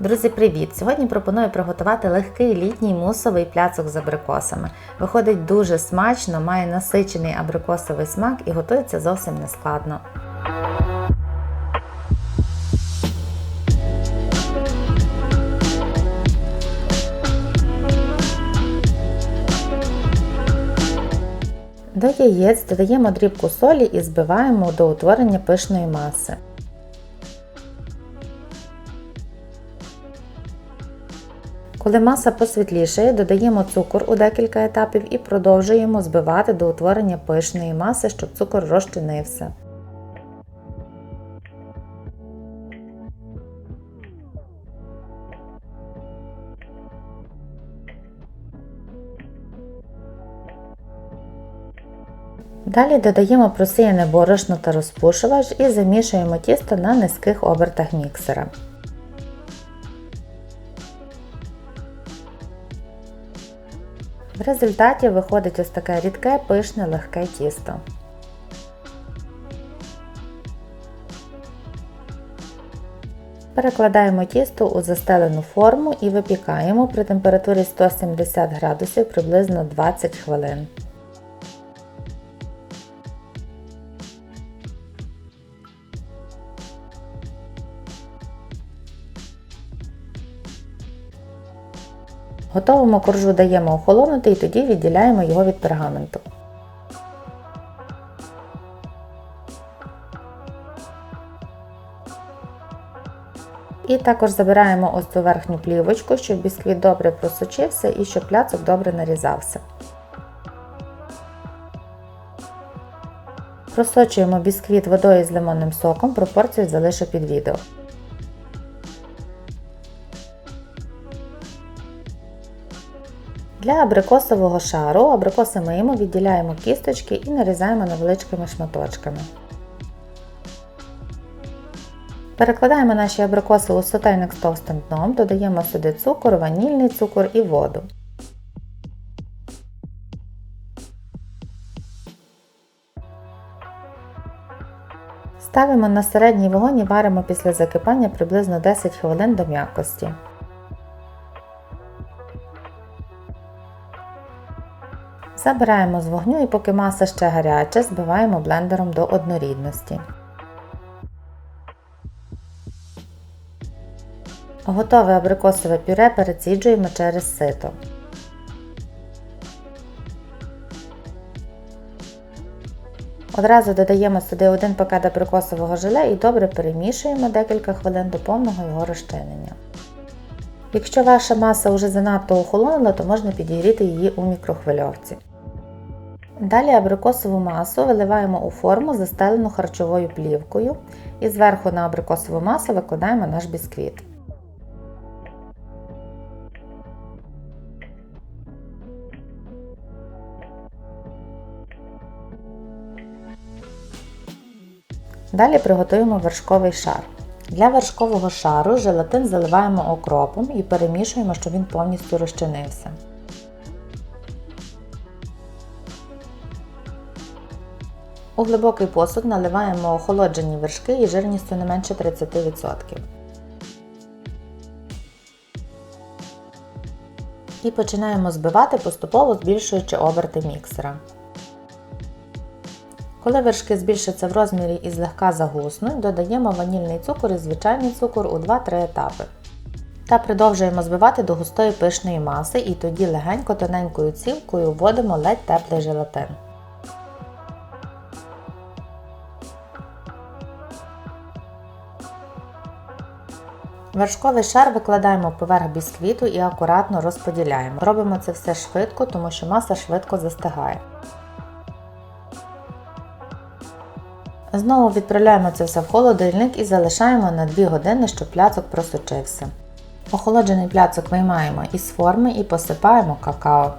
Друзі, привіт! Сьогодні пропоную приготувати легкий літній мусовий пляцок з абрикосами. Виходить дуже смачно, має насичений абрикосовий смак і готується зовсім нескладно. До яєць додаємо дрібку солі і збиваємо до утворення пишної маси. Коли маса посвітлішає, додаємо цукор у декілька етапів і продовжуємо збивати до утворення пишної маси, щоб цукор розчинився. Далі додаємо просіяне борошно та розпушувач і замішуємо тісто на низьких обертах міксера. В результаті виходить ось таке рідке, пишне, легке тісто. Перекладаємо тісто у застелену форму і випікаємо при температурі 170 градусів приблизно 20 хвилин. Готовому коржу даємо охолонути і тоді відділяємо його від пергаменту. І також забираємо ось цю верхню плівочку, щоб бісквіт добре просочився і щоб пляцок добре нарізався. Просочуємо бісквіт водою з лимонним соком, пропорцію залишу під відео. Для абрикосового шару абрикоси миємо, відділяємо кісточки і нарізаємо невеличкими шматочками. Перекладаємо наші абрикоси у сотейник з товстим дном, додаємо сюди цукор, ванільний цукор і воду. Ставимо на середній вогонь і варимо після закипання приблизно 10 хвилин до м'якості. Забираємо з вогню і поки маса ще гаряча, збиваємо блендером до однорідності. Готове абрикосове пюре переціджуємо через сито. Одразу додаємо сюди один пакет абрикосового желе і добре перемішуємо декілька хвилин до повного його розчинення. Якщо ваша маса вже занадто охолонула, то можна підігріти її у мікрохвильовці. Далі абрикосову масу виливаємо у форму, застелену харчовою плівкою, і зверху на абрикосову масу викладаємо наш бісквіт. Далі приготуємо вершковий шар. Для вершкового шару желатин заливаємо окропом і перемішуємо, щоб він повністю розчинився. У глибокий посуд наливаємо охолоджені вершки і жирністю не менше 30%. І починаємо збивати, поступово збільшуючи оберти міксера. Коли вершки збільшаться в розмірі і злегка загуснуть, додаємо ванільний цукор і звичайний цукор у 2-3 етапи. Та продовжуємо збивати до густої пишної маси і тоді легенько тоненькою цівкою вводимо ледь теплий желатин. Вершковий шар викладаємо поверх бісквіту і акуратно розподіляємо. Робимо це все швидко, тому що маса швидко застигає. Знову відправляємо це все в холодильник і залишаємо на 2 години, щоб пляцок просочився. Охолоджений пляцок виймаємо із форми і посипаємо какао.